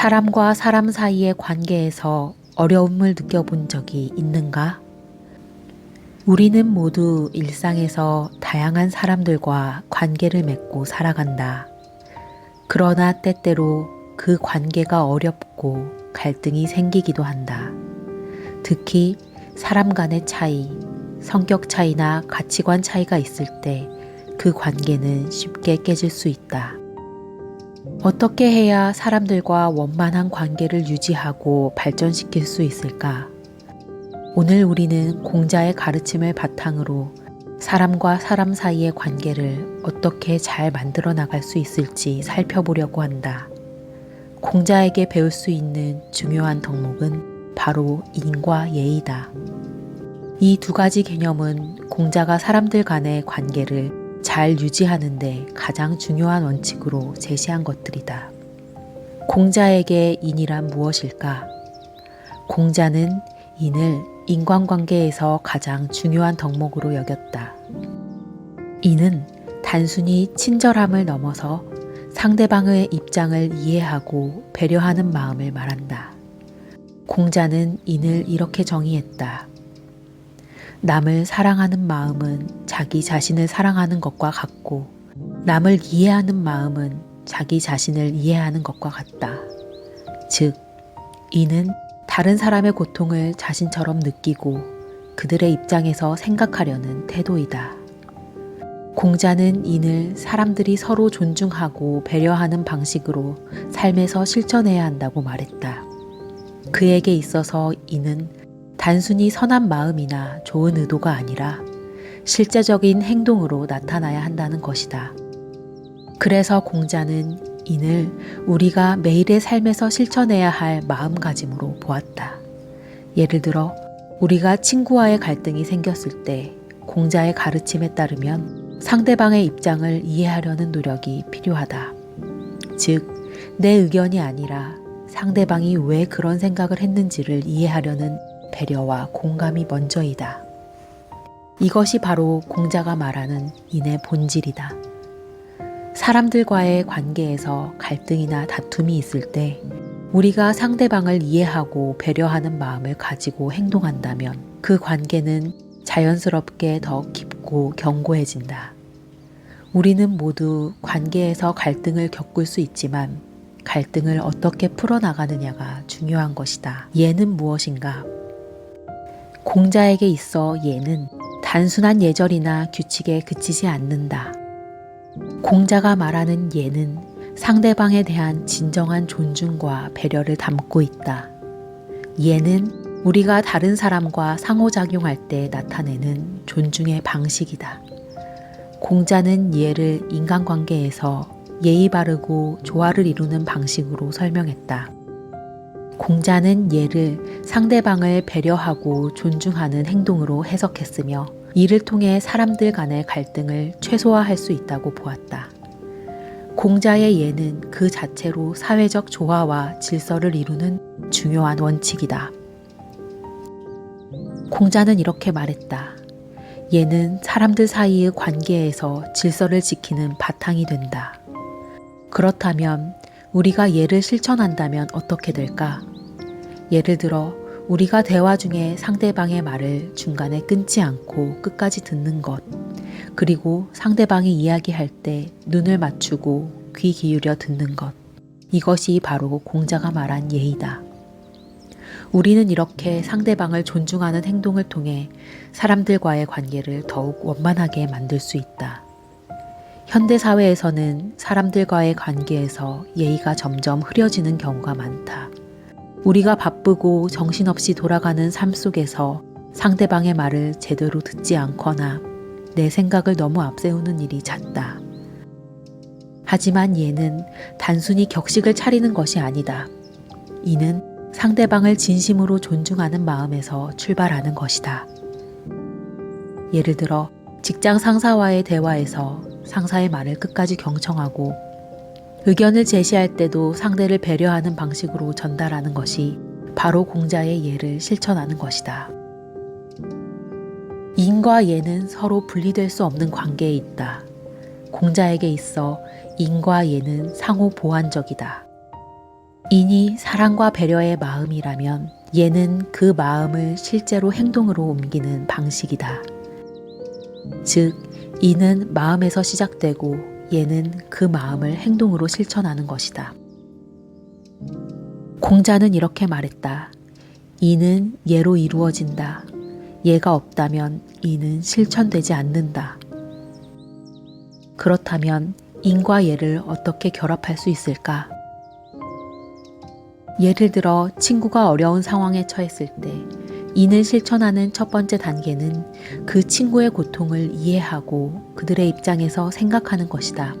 사람과 사람 사이의 관계에서 어려움을 느껴본 적이 있는가? 우리는 모두 일상에서 다양한 사람들과 관계를 맺고 살아간다. 그러나 때때로 그 관계가 어렵고 갈등이 생기기도 한다. 특히 사람 간의 차이, 성격 차이나 가치관 차이가 있을 때 그 관계는 쉽게 깨질 수 있다. 어떻게 해야 사람들과 원만한 관계를 유지하고 발전시킬 수 있을까? 오늘 우리는 공자의 가르침을 바탕으로 사람과 사람 사이의 관계를 어떻게 잘 만들어 나갈 수 있을지 살펴보려고 한다. 공자에게 배울 수 있는 중요한 덕목은 바로 인과 예의다. 이 두 가지 개념은 공자가 사람들 간의 관계를 잘 유지하는데 가장 중요한 원칙으로 제시한 것들이다. 공자에게 인이란 무엇일까? 공자는 인을 인간관계에서 가장 중요한 덕목으로 여겼다. 인은 단순히 친절함을 넘어서 상대방의 입장을 이해하고 배려하는 마음을 말한다. 공자는 인을 이렇게 정의했다. 남을 사랑하는 마음은 자기 자신을 사랑하는 것과 같고, 남을 이해하는 마음은 자기 자신을 이해하는 것과 같다. 즉, 이는 다른 사람의 고통을 자신처럼 느끼고 그들의 입장에서 생각하려는 태도이다. 공자는 인을 사람들이 서로 존중하고 배려하는 방식으로 삶에서 실천해야 한다고 말했다. 그에게 있어서 이는 단순히 선한 마음이나 좋은 의도가 아니라 실제적인 행동으로 나타나야 한다는 것이다. 그래서 공자는 인을 우리가 매일의 삶에서 실천해야 할 마음가짐으로 보았다. 예를 들어, 우리가 친구와의 갈등이 생겼을 때 공자의 가르침에 따르면 상대방의 입장을 이해하려는 노력이 필요하다. 즉, 내 의견이 아니라 상대방이 왜 그런 생각을 했는지를 이해하려는 배려와 공감이 먼저이다. 이것이 바로 공자가 말하는 인의 본질이다. 사람들과의 관계에서 갈등이나 다툼이 있을 때 우리가 상대방을 이해하고 배려하는 마음을 가지고 행동한다면 그 관계는 자연스럽게 더 깊고 견고해진다. 우리는 모두 관계에서 갈등을 겪을 수 있지만 갈등을 어떻게 풀어나가느냐가 중요한 것이다. 예는 무엇인가? 공자에게 있어 예는 단순한 예절이나 규칙에 그치지 않는다. 공자가 말하는 예는 상대방에 대한 진정한 존중과 배려를 담고 있다. 예는 우리가 다른 사람과 상호작용할 때 나타내는 존중의 방식이다. 공자는 예를 인간관계에서 예의 바르고 조화를 이루는 방식으로 설명했다. 공자는 예를 상대방을 배려하고 존중하는 행동으로 해석했으며 이를 통해 사람들 간의 갈등을 최소화할 수 있다고 보았다. 공자의 예는 그 자체로 사회적 조화와 질서를 이루는 중요한 원칙이다. 공자는 이렇게 말했다. 예는 사람들 사이의 관계에서 질서를 지키는 바탕이 된다. 그렇다면 우리가 예를 실천한다면 어떻게 될까? 예를 들어 우리가 대화 중에 상대방의 말을 중간에 끊지 않고 끝까지 듣는 것, 그리고 상대방이 이야기할 때 눈을 맞추고 귀 기울여 듣는 것. 이것이 바로 공자가 말한 예의다. 우리는 이렇게 상대방을 존중하는 행동을 통해 사람들과의 관계를 더욱 원만하게 만들 수 있다. 현대 사회에서는 사람들과의 관계에서 예의가 점점 흐려지는 경우가 많다. 우리가 바쁘고 정신없이 돌아가는 삶 속에서 상대방의 말을 제대로 듣지 않거나 내 생각을 너무 앞세우는 일이 잦다. 하지만 얘는 단순히 격식을 차리는 것이 아니다. 이는 상대방을 진심으로 존중하는 마음에서 출발하는 것이다. 예를 들어 직장 상사와의 대화에서 상사의 말을 끝까지 경청하고 의견을 제시할 때도 상대를 배려하는 방식으로 전달하는 것이 바로 공자의 예를 실천하는 것이다. 인과 예는 서로 분리될 수 없는 관계에 있다. 공자에게 있어 인과 예는 상호 보완적이다. 인이 사랑과 배려의 마음이라면 예는 그 마음을 실제로 행동으로 옮기는 방식이다. 즉, 이는 마음에서 시작되고 예는 그 마음을 행동으로 실천하는 것이다. 공자는 이렇게 말했다. 이는 예로 이루어진다. 예가 없다면 이는 실천되지 않는다. 그렇다면 인과 예를 어떻게 결합할 수 있을까? 예를 들어 친구가 어려운 상황에 처했을 때 인을 실천하는 첫 번째 단계는 그 친구의 고통을 이해하고 그들의 입장에서 생각하는 것이다.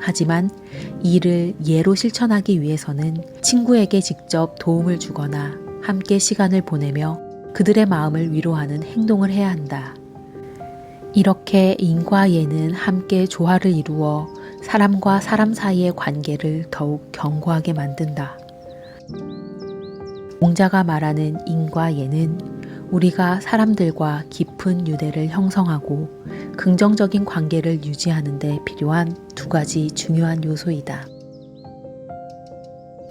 하지만 이를 예로 실천하기 위해서는 친구에게 직접 도움을 주거나 함께 시간을 보내며 그들의 마음을 위로하는 행동을 해야 한다. 이렇게 인과 예는 함께 조화를 이루어 사람과 사람 사이의 관계를 더욱 견고하게 만든다. 공자가 말하는 인과 예는 우리가 사람들과 깊은 유대를 형성하고 긍정적인 관계를 유지하는 데 필요한 두 가지 중요한 요소이다.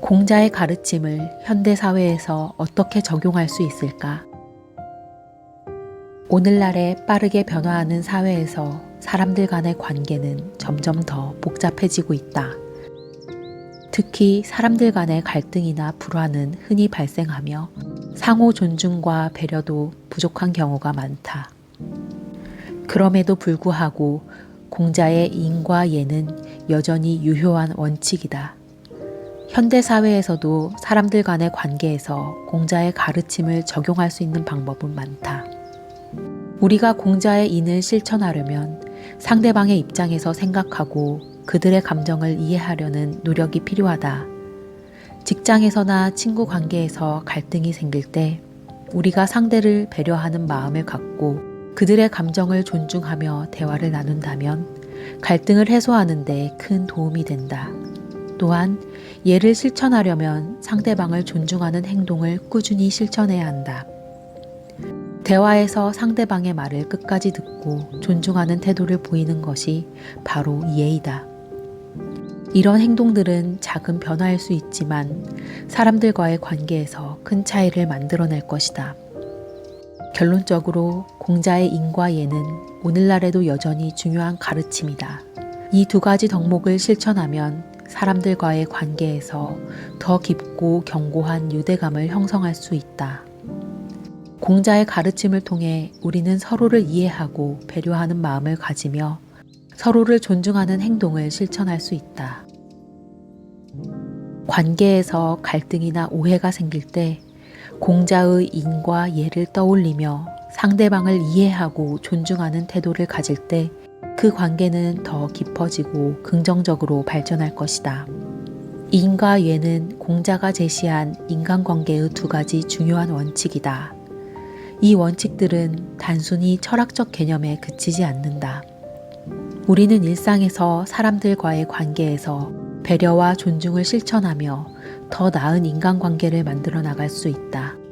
공자의 가르침을 현대 사회에서 어떻게 적용할 수 있을까? 오늘날의 빠르게 변화하는 사회에서 사람들 간의 관계는 점점 더 복잡해지고 있다. 특히 사람들 간의 갈등이나 불화는 흔히 발생하며 상호 존중과 배려도 부족한 경우가 많다. 그럼에도 불구하고 공자의 인과 예는 여전히 유효한 원칙이다. 현대 사회에서도 사람들 간의 관계에서 공자의 가르침을 적용할 수 있는 방법은 많다. 우리가 공자의 인을 실천하려면 상대방의 입장에서 생각하고 그들의 감정을 이해하려는 노력이 필요하다. 직장에서나 친구 관계에서 갈등이 생길 때 우리가 상대를 배려하는 마음을 갖고 그들의 감정을 존중하며 대화를 나눈다면 갈등을 해소하는 데 큰 도움이 된다. 또한 예를 실천하려면 상대방을 존중하는 행동을 꾸준히 실천해야 한다. 대화에서 상대방의 말을 끝까지 듣고 존중하는 태도를 보이는 것이 바로 예의다. 이런 행동들은 작은 변화일 수 있지만 사람들과의 관계에서 큰 차이를 만들어낼 것이다. 결론적으로 공자의 인과 예는 오늘날에도 여전히 중요한 가르침이다. 이 두 가지 덕목을 실천하면 사람들과의 관계에서 더 깊고 견고한 유대감을 형성할 수 있다. 공자의 가르침을 통해 우리는 서로를 이해하고 배려하는 마음을 가지며 서로를 존중하는 행동을 실천할 수 있다. 관계에서 갈등이나 오해가 생길 때 공자의 인과 예를 떠올리며 상대방을 이해하고 존중하는 태도를 가질 때 그 관계는 더 깊어지고 긍정적으로 발전할 것이다. 인과 예는 공자가 제시한 인간관계의 두 가지 중요한 원칙이다. 이 원칙들은 단순히 철학적 개념에 그치지 않는다. 우리는 일상에서 사람들과의 관계에서 배려와 존중을 실천하며 더 나은 인간관계를 만들어 나갈 수 있다.